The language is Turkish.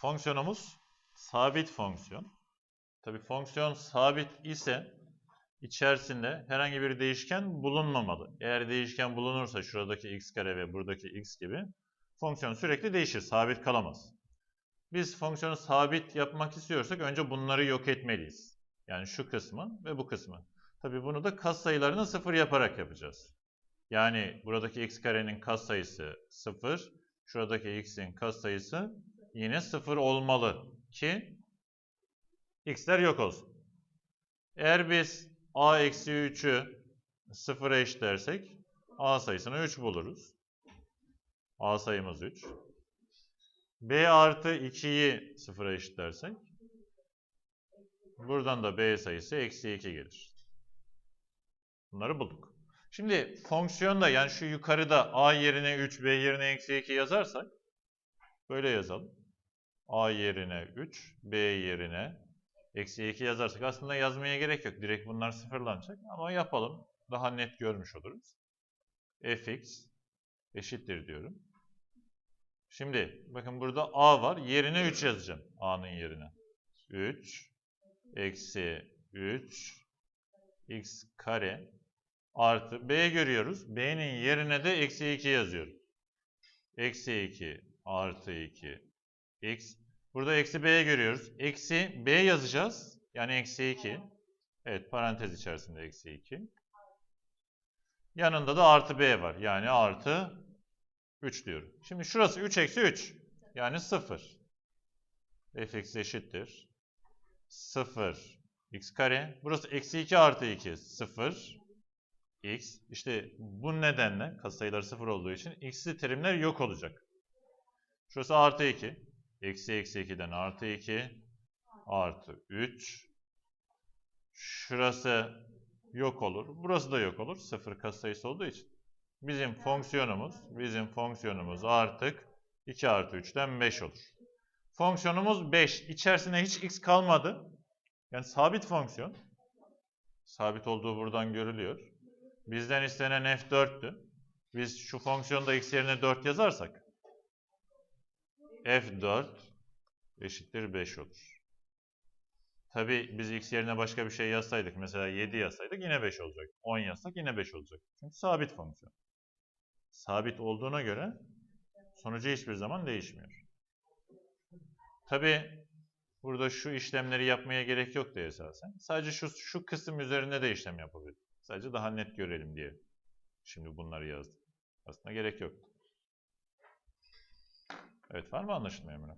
Fonksiyonumuz sabit fonksiyon. Tabii fonksiyon sabit ise içerisinde herhangi bir değişken bulunmamalı. Eğer değişken bulunursa şuradaki x kare ve buradaki x gibi fonksiyon sürekli değişir, sabit kalamaz. Biz fonksiyonu sabit yapmak istiyorsak önce bunları yok etmeliyiz. Yani şu kısmı ve bu kısmı. Tabii bunu da katsayılarını sıfır yaparak yapacağız. Yani buradaki x karenin katsayısı sıfır, şuradaki x'in katsayısı yine sıfır olmalı ki x'ler yok olsun. Eğer biz a eksi 3'ü sıfıra eşitlersek a sayısını 3 buluruz. a sayımız 3. b artı 2'yi sıfıra eşitlersek buradan da b sayısı eksi 2 gelir. Bunları bulduk. Şimdi fonksiyonda yani şu yukarıda a yerine 3, b yerine eksi 2 yazarsak böyle yazalım. A yerine 3, b yerine eksi 2 yazarsak aslında yazmaya gerek yok. Direkt bunlar sıfırlanacak ama yapalım. Daha net görmüş oluruz. fx eşittir diyorum. Şimdi bakın burada a var. Yerine 3 yazacağım. a'nın yerine. 3 eksi 3 x kare artı b görüyoruz. b'nin yerine de eksi 2 yazıyorum. Eksi 2 artı 2 x. Burada eksi b görüyoruz. Eksi b yazacağız. Yani eksi 2. Evet parantez içerisinde eksi 2. Yanında da artı b var. Yani artı 3 diyorum. Şimdi şurası 3 eksi 3. Yani 0. fx eşittir. 0 x kare. Burası eksi 2 artı 2. 0 x. İşte bu nedenle katsayıları 0 olduğu için x'li terimler yok olacak. Şurası artı 2. Eksi eksi 2'den artı 2 artı 3. Şurası yok olur. Burası da yok olur. 0 katsayısı olduğu için. Bizim fonksiyonumuz, bizim fonksiyonumuz artık 2 artı 3'ten 5 olur. Fonksiyonumuz 5. İçerisinde hiç x kalmadı. Yani sabit fonksiyon. Sabit olduğu buradan görülüyor. Bizden istenen f4'tü. Biz şu fonksiyonda x yerine 4 yazarsak f4 eşittir 5 olur. Tabi biz x yerine başka bir şey yazsaydık, mesela 7 yazsaydık yine 5 olacak. 10 yazsak yine 5 olacak. Çünkü sabit fonksiyon. Sabit olduğuna göre sonucu hiçbir zaman değişmiyor. Tabi burada şu işlemleri yapmaya gerek yoktu esasen. Sadece şu, şu kısım üzerinde de işlem yapabilirim. Sadece daha net görelim diye. Şimdi bunları yazdım. Aslında gerek yoktu. Evet var mı anlaşılma Emre?